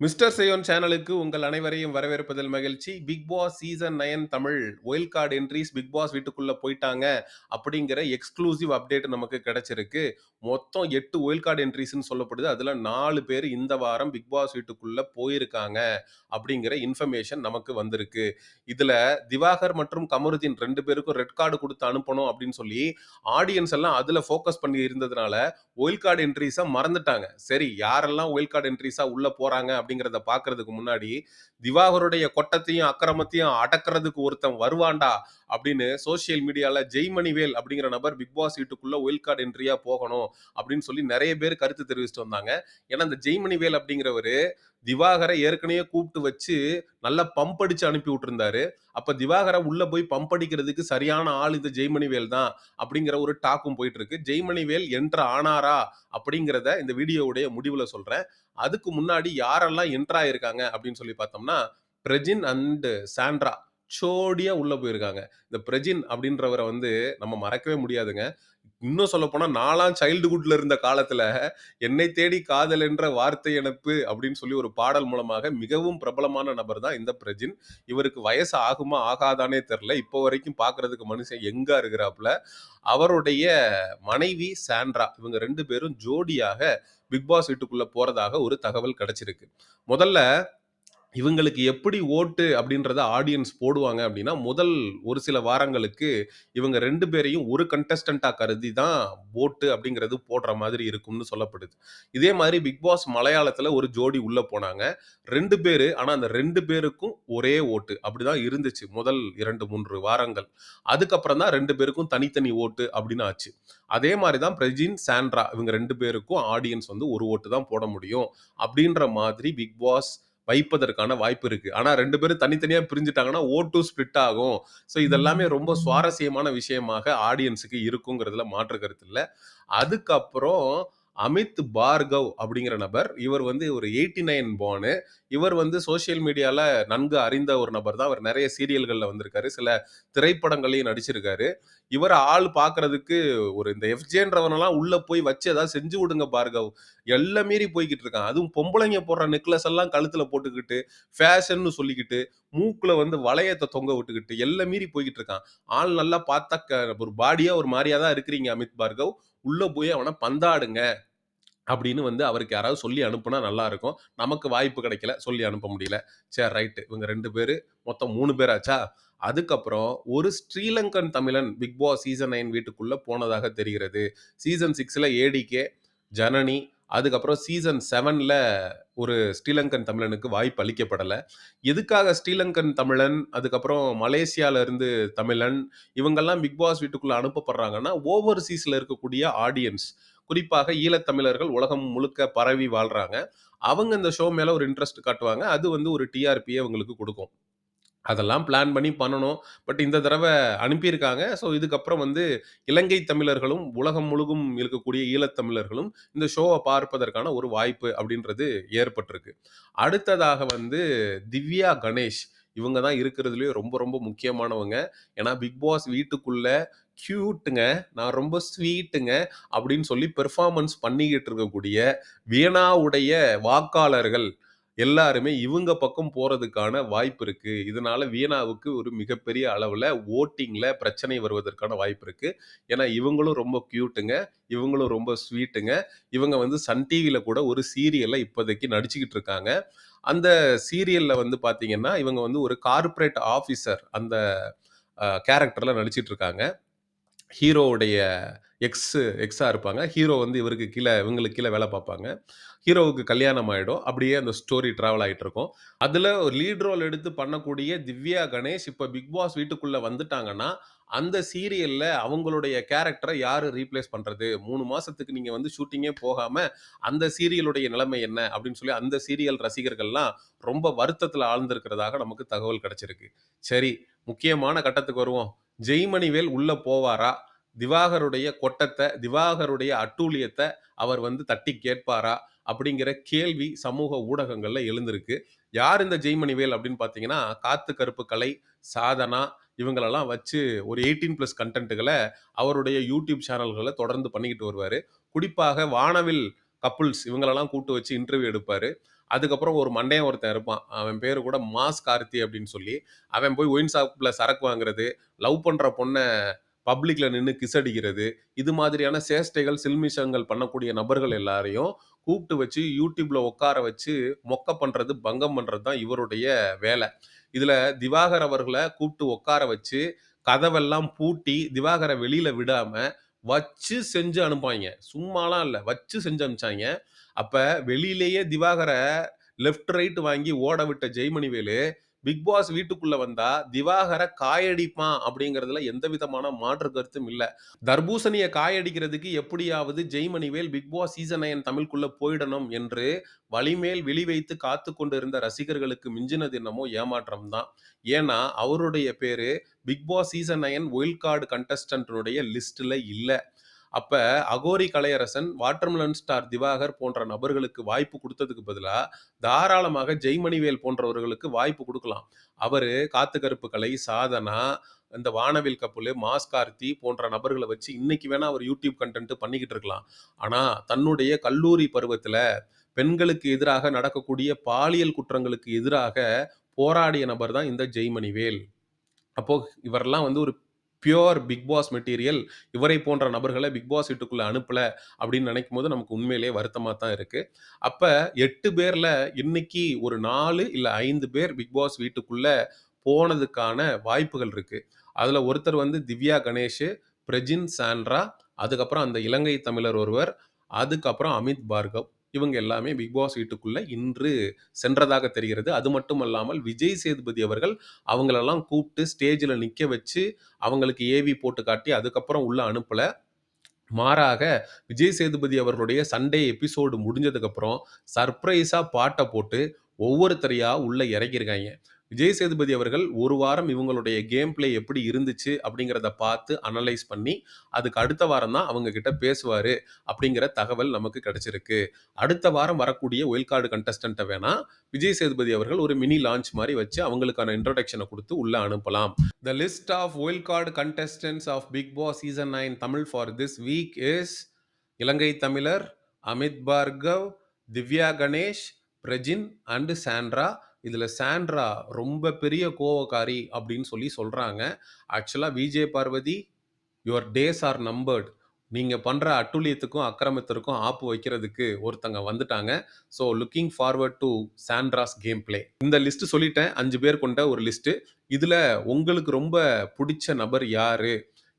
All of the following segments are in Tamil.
மிஸ்டர் செய்யோன் சேனலுக்கு உங்கள் அனைவரையும் வரவேற்பதில் மகிழ்ச்சி. Bigg Boss season nine Tamil wild card entries Bigg Boss வீட்டுக்குள்ள போயிட்டாங்க அப்படிங்கிற எக்ஸ்க்ளூசிவ் அப்டேட் நமக்கு கிடைச்சிருக்கு. மொத்தம் 8 ஒயில்ட் கார்ட் என்ட்ரீஸ்ன்னு சொல்லப்படுது. அதுல நாலு பேர் இந்த வாரம் பிக் பாஸ் வீட்டுக்குள்ள போயிருக்காங்க அப்படிங்கிற இன்ஃபர்மேஷன் நமக்கு வந்திருக்கு. இதுல திவாகர் மற்றும் கமருதீன் ரெண்டு பேருக்கும் ரெட் கார்டு கொடுத்து அனுப்பணும் அப்படின்னு சொல்லி ஆடியன்ஸ் எல்லாம் அதுல ஃபோக்கஸ் பண்ணி இருந்ததுனால ஒயில் கார்டு என்ட்ரீஸ மறந்துட்டாங்க. சரி யாரெல்லாம் ஒயில் கார்டு என்ட்ரீஸா உள்ள போறாங்க அப்படிங்கிறத பார்க்கறதுக்கு முன்னாடி திவாகருடைய கொட்டத்தையும் அக்கிரமத்தையும் அடக்கிறதுக்கு ஒருத்தன் வருவான்டா அப்படின்னு சோஷியல் மீடியால ஜெய்மணிவேல் அப்படிங்கிற நபர் பிக் பாஸ் வீட்டுக்குள்ள ஒயில் கார்டு என்ட்ரியா போகணும் அப்படின்னு சொல்லி நிறைய பேர் கருத்து தெரிவிச்சுட்டு வந்தாங்க. ஏன்னா இந்த ஜெய்மணிவேல் அப்படிங்கிறவரு திவாகரை ஏற்கனவே கூப்பிட்டு வச்சு நல்லா பம்ப் அடிச்சு அனுப்பி விட்டுருந்தாரு. அப்ப திவாகரை உள்ள போய் பம்ப் அடிக்கிறதுக்கு சரியான ஆள் இந்த ஜெய்மணிவேல் தான் அப்படிங்கிற ஒரு டாக்கும் போயிட்டு இருக்கு. ஜெய்மணிவேல் என்ற ஆனாரா அப்படிங்கிறத இந்த வீடியோவுடைய முடிவுல சொல்றேன். அதுக்கு முன்னாடி யாரெல்லாம் என்ட்ரா ஆயிருக்காங்க அப்படின்னு சொல்லி பார்த்தோம்னா, பிரஜின் அண்டு சாண்ட்ரா சோடியாக உள்ளே போயிருக்காங்க. இந்த பிரஜின் அப்படின்றவரை வந்து நம்ம மறக்கவே முடியாதுங்க. இன்னும் சொல்லப்போனால் நாலாம் சைல்ட்ஹுட்ல இருந்த காலத்தில் "என்னை தேடி காதல் என்ற வார்த்தை அனுப்பு" அப்படின்னு சொல்லி ஒரு பாடல் மூலமாக மிகவும் பிரபலமான நபர் தான் இந்த பிரஜின். இவருக்கு வயசு ஆகுமா ஆகாதானே தெரில இப்போ வரைக்கும் பார்க்கறதுக்கு மனுஷன் எங்கே இருக்கிறாப்புல. அவருடைய மனைவி சாண்ட்ரா இவங்க ரெண்டு பேரும் ஜோடியாக பிக் பாஸ் வீட்டுக்குள்ள போறதாக ஒரு தகவல் கிடைச்சிருக்கு. முதல்ல இவங்களுக்கு எப்படி ஓட்டு அப்படின்றத ஆடியன்ஸ் போடுவாங்க அப்படின்னா, முதல் ஒரு சில வாரங்களுக்கு இவங்க ரெண்டு பேரையும் ஒரு கண்டஸ்டன்ட்டா கருதி தான் ஓட்டு அப்படிங்கிறது போடுற மாதிரி இருக்கும்னு சொல்லப்படுது. இதே மாதிரி பிக் பாஸ் மலையாளத்தில் ஒரு ஜோடி உள்ளே போனாங்க. ரெண்டு பேர் ஆனால் அந்த ரெண்டு பேருக்கும் ஒரே ஓட்டு. அப்படி தான் இருந்துச்சு முதல் 2, 3 வாரங்கள். அதுக்கப்புறம் தான் ரெண்டு பேருக்கும் தனித்தனி ஓட்டு அப்படின்னு ஆச்சு. அதே மாதிரி தான் பிரஜின், சாண்ட்ரா இவங்க ரெண்டு பேருக்கும் ஆடியன்ஸ் வந்து ஒரு ஓட்டு தான் போட முடியும். அப்படின்ற மாதிரி பிக் பாஸ் வைப்பதற்கான வாய்ப்பு இருக்கு. ஆனா 2 பேரும் தனித்தனியா பிரிஞ்சுட்டாங்கன்னா ஓட்டும் ஸ்ப்ளிட் ஆகும். ஸோ இதெல்லாமே ரொம்ப சுவாரஸ்யமான விஷயமாக ஆடியன்ஸ்க்கு இருக்குங்கிறதுல மாற்று கருத்து இல்ல. அதுக்கப்புறம் அமித் பார்கவ் அப்படிங்கிற நபர். இவர் வந்து ஒரு எயிட்டி நைன் பார்னு இவர் வந்து சோசியல் மீடியாவில் நன்கு அறிந்த ஒரு நபர் தான். அவர் நிறைய சீரியல்களில் வந்திருக்காரு. சில திரைப்படங்களையும் நடிச்சிருக்காரு. இவர் ஆள் பார்க்கறதுக்கு ஒரு இந்த எஃப்ஜேன்றவனெல்லாம் உள்ளே போய் வச்சு ஏதாவது செஞ்சு விடுங்க பார்கவ். எல்லாம் மீறி போய்கிட்டு இருக்கான். அதுவும் பொம்பளைங்க போடுற நெக்லஸ் எல்லாம் கழுத்தில் போட்டுக்கிட்டு, ஃபேஷன்னு சொல்லிக்கிட்டு, மூக்கில் வந்து வளையத்தை தொங்க விட்டுக்கிட்டு, எல்லாம் மீறி போய்கிட்டு இருக்கான். ஆள் நல்லா பார்த்தா ஒரு பாடியாக ஒரு மாதிரியாக தான் இருக்கிறீங்க அமித் பார்கவ். உள்ளே போய் அவனை பந்தாடுங்க. அப்படின்னு வந்து அவருக்கு யாராவது சொல்லி அனுப்புனா நல்லா இருக்கும். நமக்கு வாய்ப்பு கிடைக்கல. சொல்லி அனுப்ப முடியல. சரி ரைட்டு இவங்க ரெண்டு பேர் மொத்தம் மூணு பேர் ஆச்சா? அதுக்கப்புறம் ஒரு ஸ்ரீலங்கன் தமிழன் பிக் பாஸ் சீசன் நைன் வீட்டுக்குள்ளே போனதாக தெரிகிறது. சீசன் சிக்ஸில் ஏடிகே, ஜனனி அதுக்கப்புறம் சீசன் செவனில் ஒரு ஸ்ரீலங்கன் தமிழனுக்கு வாய்ப்பு அளிக்கப்படலை. எதுக்காக ஸ்ரீலங்கன் தமிழன், அதுக்கப்புறம் மலேசியாவிலேருந்து தமிழன் இவங்கெல்லாம் பிக் பாஸ் வீட்டுக்குள்ளே அனுப்பப்படுறாங்கன்னா, ஓவர்சீஸ்ல இருக்கக்கூடிய ஆடியன்ஸ் குறிப்பாக ஈழத்தமிழர்கள் உலகம் முழுக்க பரவி வாழ்கிறாங்க அவங்க இந்த ஷோ மேலே ஒரு இன்ட்ரெஸ்ட் காட்டுவாங்க. அது வந்து ஒரு டிஆர்பியை அவங்களுக்கு கொடுக்கும். அதெல்லாம் பிளான் பண்ணி பண்ணணும். பட் இந்த தடவ அனுப்பியிருக்காங்க. ஸோ இதுக்கப்புறம் வந்து இலங்கை தமிழர்களும், உலகம் முழுகும் இருக்கக்கூடிய ஈழத்தமிழர்களும் இந்த ஷோவ பார்ப்பதற்கான ஒரு வாய்ப்பு அப்படின்றது ஏற்பட்டிருக்கு. அடுத்ததாக வந்து திவ்யா கணேஷ். இவங்க தான் இருக்கிறதுலயே ரொம்ப ரொம்ப முக்கியமானவங்க. ஏன்னா பிக் பாஸ் வீட்டுக்குள்ள கியூட்டுங்க, நான் ரொம்ப ஸ்வீட்டுங்க அப்படின்னு சொல்லி பெர்ஃபார்மன்ஸ் பண்ணிக்கிட்டு இருக்கக்கூடிய வீணாவுடைய வாக்காளர்கள் எல்லாருமே இவங்க பக்கம் போறதுக்கான வாய்ப்பு இருக்கு. இதனால வீணாவுக்கு ஒரு மிகப்பெரிய அளவுல வோட்டிங்ல பிரச்சனை வருவதற்கான வாய்ப்பு இருக்கு. ஏன்னா இவங்களும் ரொம்ப கியூட்டுங்க, இவங்களும் ரொம்ப ஸ்வீட்டுங்க. இவங்க வந்து சன் டிவில கூட ஒரு சீரியல்ல இப்போதைக்கு நடிச்சுக்கிட்டு இருக்காங்க. அந்த சீரியல்ல வந்து பார்த்தீங்கன்னா, இவங்க வந்து ஒரு கார்ப்பரேட் ஆஃபீசர் அந்த அ கேரக்டர்ல நடிச்சிட்டு இருக்காங்க. ஹீரோவுடைய எக்ஸ் எக்ஸாக இருப்பாங்க. ஹீரோ வந்து இவருக்கு கீழே இவங்களுக்கு கீழே வேலை பார்ப்பாங்க. ஹீரோவுக்கு கல்யாணம் ஆகிடும் அப்படியே அந்த ஸ்டோரி ட்ராவல் ஆகிட்டு இருக்கும். அதில் ஒரு லீட் ரோல் எடுத்து பண்ணக்கூடிய திவ்யா கணேஷ் இப்போ பிக் பாஸ் வீட்டுக்குள்ளே வந்துட்டாங்கன்னா, அந்த சீரியலில் அவங்களுடைய கேரக்டரை யார் ரீப்ளேஸ் பண்ணுறது மூணு மாதத்துக்கு நீங்கள் வந்து ஷூட்டிங்கே போகாமல் அந்த சீரியலுடைய நிலைமை என்ன? அப்படின்னு சொல்லி அந்த சீரியல் ரசிகர்கள்லாம் ரொம்ப வருத்தத்தில் ஆழ்ந்திருக்கிறதாக நமக்கு தகவல் கிடச்சிருக்கு சரி, முக்கியமான கட்டத்துக்கு வருவோம். ஜெய்மணிவேல் உள்ளே போவாரா? திவாகருடைய கொட்டத்தை திவாகருடைய அட்டூழியத்தை அவர் வந்து தட்டி கேட்பாரா? அப்படிங்கிற கேள்வி சமூக ஊடகங்களில் எழுந்திருக்கு. யார் இந்த ஜெய்மணிவேல் அப்படின்னு பார்த்தீங்கன்னா, காத்து கருப்பு கலை, சாதனா இவங்களெல்லாம் வச்சு ஒரு எயிட்டீன் ப்ளஸ் கண்டென்ட்டுகளை அவருடைய யூடியூப் சேனல்களை தொடர்ந்து பண்ணிக்கிட்டு வருவார் குறிப்பாக வானவில் கப்புள்ஸ் இவங்களெல்லாம் கூட்டு வச்சு இன்டர்வியூ எடுப்பார் அதுக்கப்புறம் ஒரு மண்டையன் ஒருத்தன் இருப்பான். அவன் பேர் கூட மாஸ் கார்த்தி அப்படின்னு சொல்லி. அவன் போய் ஒயின் ஷாப்பில் சரக்கு வாங்குறது, லவ் பண்ணுற பொண்ணை பப்ளிக்ல நின்று கிஸ் அடிக்கிறது, இது மாதிரியான சேஷ்டைகள், சில்மிஷங்கள் பண்ணக்கூடிய நபர்கள் எல்லாரையும் கூப்பிட்டு வச்சு யூடியூப்ல உட்கார வச்சு மொக்க பண்றது, பங்கம் பண்றது தான் இவருடைய வேலை. இதுல திவாகர் அவர்களை கூப்பிட்டு உட்கார வச்சு, கதவெல்லாம் பூட்டி, திவாகரை வெளியில விடாம, வச்சு செஞ்சு அனுப்பாய்ங்க. சும்மாலாம் இல்லை வச்சு செஞ்சு அனுப்பிச்சாங்க அப்ப வெளியிலேயே திவாகரை லெஃப்ட், ரைட் வாங்கி ஓட விட்ட ஜெய்மணிவேலு, பிக் பாஸ் வீட்டுக்குள்ள வந்தா திவாகர காயடிப்பான் அப்படிங்கிறதுல எந்த விதமான மாற்று கருத்தும் இல்லை தர்பூசணியை காயடிக்கிறதுக்கு எப்படியாவது Jaimanivel Bigg Boss season nine தமிழ்க்குள்ள போயிடணும் என்று வலிமேல் விழி வைத்து காத்துக் கொண்டிருந்த ரசிகர்களுக்கு மிஞ்சினது என்னமோ ஏமாற்றம் தான். ஏன்னா, அவருடைய பேரு Bigg Boss season nine wild card கண்டஸ்டன்டனுடைய லிஸ்ட்ல இல்லை அப்ப அகோரி கலையரசன், வாட்டர்மலன் ஸ்டார் திவாகர் போன்ற நபர்களுக்கு வாய்ப்பு கொடுத்ததுக்கு பதிலா, தாராளமாக ஜெய்மணிவேல் போன்றவர்களுக்கு வாய்ப்பு கொடுக்கலாம் அவரு காத்து கருப்பு கலை, சாதனா, இந்த வானவில் கப்புலு, மாஸ்கார்த்தி போன்ற நபர்களை வச்சு இன்னைக்கு வேணா அவர் யூடியூப் கண்டென்ட் பண்ணிக்கிட்டு இருக்கலாம். ஆனா, தன்னுடைய கல்லூரி பருவத்துல பெண்களுக்கு எதிராக நடக்கக்கூடிய பாலியல் குற்றங்களுக்கு எதிராக போராடிய நபர் தான் இந்த ஜெய்மணிவேல். அப்போ இவரெல்லாம் வந்து ஒரு பியோர் பிக் பாஸ் மெட்டீரியல். இவரை போன்ற நபர்களை பிக் பாஸ் வீட்டுக்குள்ள அனுப்பல அப்படின்னு நினைக்கும் போது நமக்கு உண்மையிலேயே வருத்தமாக தான் இருக்கு. அப்ப எட்டு பேர்ல இன்னைக்கு ஒரு நாலு இல்ல ஐந்து பேர் பிக் பாஸ் வீட்டுக்குள்ள போனதுக்கான வாய்ப்புகள் இருக்கு. அதுல ஒருத்தர் வந்து திவ்யா கணேஷ், பிரஜின் சாண்ட்ரா, அதுக்கப்புறம் அந்த இலங்கை தமிழர் ஒருவர், அதுக்கப்புறம் அமித் பார்கவ். இவங்க எல்லாமே பிக் பாஸ் வீட்டுக்குள்ளே இன்று சென்றதாக தெரிகிறது. அது மட்டுமல்லாமல் விஜய் சேதுபதி அவர்கள் அவங்களெல்லாம் கூப்பிட்டு ஸ்டேஜில் நிற்க வச்சு, அவங்களுக்கு ஏவி போட்டு காட்டி அதுக்கப்புறம் உள்ளே அனுப்பல. மாறாக விஜய் சேதுபதி அவர்களுடைய சண்டே எபிசோடு முடிஞ்சதுக்கப்புறம் சர்ப்ரைஸாக பாட்டை போட்டு ஒவ்வொருத்தரையாக உள்ளே இறங்கியிருக்காங்க விஜய் சேதுபதி அவர்கள் ஒரு வாரம் இவங்களுடைய கேம் பிளே எப்படி இருந்துச்சு அப்படிங்கிறத பார்த்து அனலைஸ் பண்ணி, அதுக்கு அடுத்த வாரம் தான் அவங்க கிட்ட பேசுவார் அப்படிங்கிற தகவல் நமக்கு கிடைச்சிருக்கு. அடுத்த வாரம் வரக்கூடிய ஒயில் கார்டு கண்டஸ்டண்ட்டை வேணா விஜய் சேதுபதி அவர்கள் ஒரு மினி லான்ச் மாதிரி வச்சு அவங்களுக்கான இன்ட்ரடக்ஷனை கொடுத்து உள்ளே அனுப்பலாம். The list of wild card contestants of Bigg Boss season nine Tamil for this week is Ilangai தமிழர், அமித் பார்கவ், திவ்யா கணேஷ், பிரஜின் அண்ட் சாண்ட்ரா. இதில் சாண்ட்ரா ரொம்ப பெரிய கோவக்காரி அப்படின்னு சொல்லி சொல்கிறாங்க ஆக்சுவலாக VJ Parvathi, your days are numbered. நீங்கள் பண்ணுற அட்டூழியத்துக்கும், அக்கிரமத்திற்கும் ஆப்பு வைக்கிறதுக்கு ஒருத்தங்க வந்துட்டாங்க. So looking forward to Sandra's game play. இந்த லிஸ்ட் சொல்லிட்டேன். அஞ்சு பேர் கொண்ட ஒரு லிஸ்ட்டு இதில் உங்களுக்கு ரொம்ப பிடிச்ச நபர் யார்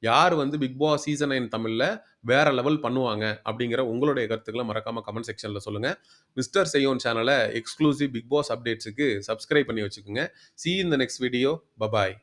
யார் வந்து பிக் பாஸ் சீசன் நைன் தமிழில் வேற லெவல் பண்ணுவாங்க? அப்படிங்கிற உங்களுடைய கருத்துக்களை மறக்காம கமெண்ட் செக்ஷனில் சொல்லுங்க. மிஸ்டர் செய்யோன் சேனலை எக்ஸ்க்ளூசிவ் பிக் பாஸ் அப்டேட்ஸுக்கு சப்ஸ்கிரைப் பண்ணி வச்சுக்கோங்க. See in the next video. Bye bye.